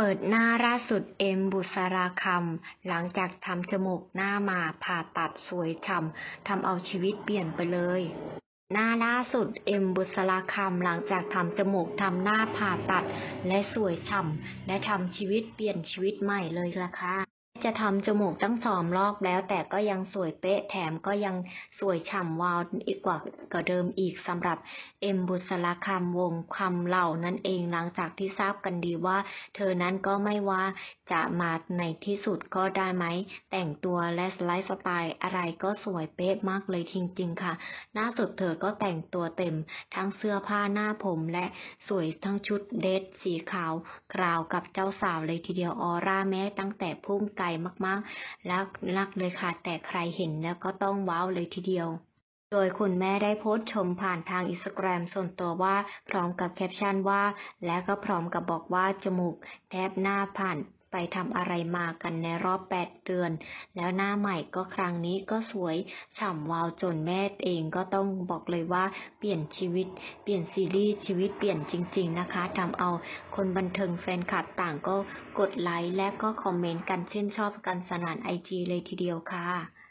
เปิดหน้าล่าสุดเอ็มบุษราคำ หลังจากทำจมูกหน้ามาผ่าตัดสวยฉ่ำทำเอาชีวิตเปลี่ยนไปเลย หน้าล่าสุดเอ็มบุษราคำ หลังจากทำจมูกทำหน้าผ่าตัด และสวยฉ่ำและทำชีวิตเปลี่ยนชีวิตใหม่เลยล่ะค่ะ จะทำจมูกตั้งสองรอบแล้ว แต่ก็ยังสวยเป๊ะแถมก็ยังสวยฉ่ำวาวอีกกว่ากว่าเดิมอีกสำหรับเอ็มบุษราคำวงคำเหล่านั่นเองหลังจากที่ทราบกันดีว่า เธอนั้นก็ไม่ว่าจะมาในที่สุดก็ได้ไหม แต่งตัวและไลฟ์สไตล์อะไรก็สวยเป๊ะมากเลยจริงๆค่ะล่าสุดเธอก็แต่งตัวเต็ม ทั้งเสื้อผ้าหน้าผมและสวยทั้งชุดเดทสีขาวกราวกับเจ้าสาวเลยทีเดียวออร่าแม้ตั้งแต่พุ่งไกลมากๆ รักรักเลยค่ะ แต่ใครเห็นแล้วก็ต้องว้าวเลยทีเดียว โดยคุณแม่ได้โพสต์ชมผ่านทางอินสตาแกรมส่วนตัวว่า พร้อมกับแคปชั่นว่า และก็พร้อมกับบอกว่าจมูกแทบหน้าผ่าน ไปทำอะไรมากันในรอบ8เดือน แล้วหน้าใหม่ก็ครั้งนี้ก็สวยฉ่ำวาวจนแม่เองก็ต้องบอกเลยว่าเปลี่ยนชีวิต เปลี่ยนซีรีส์ชีวิตเปลี่ยนจริง ๆ นะคะทำเอาคนบันเทิงแฟนคลับต่างก็กดไลค์และก็คอมเมนต์กันชื่นชอบกันสนานไอจีเลยทีเดียวค่ะ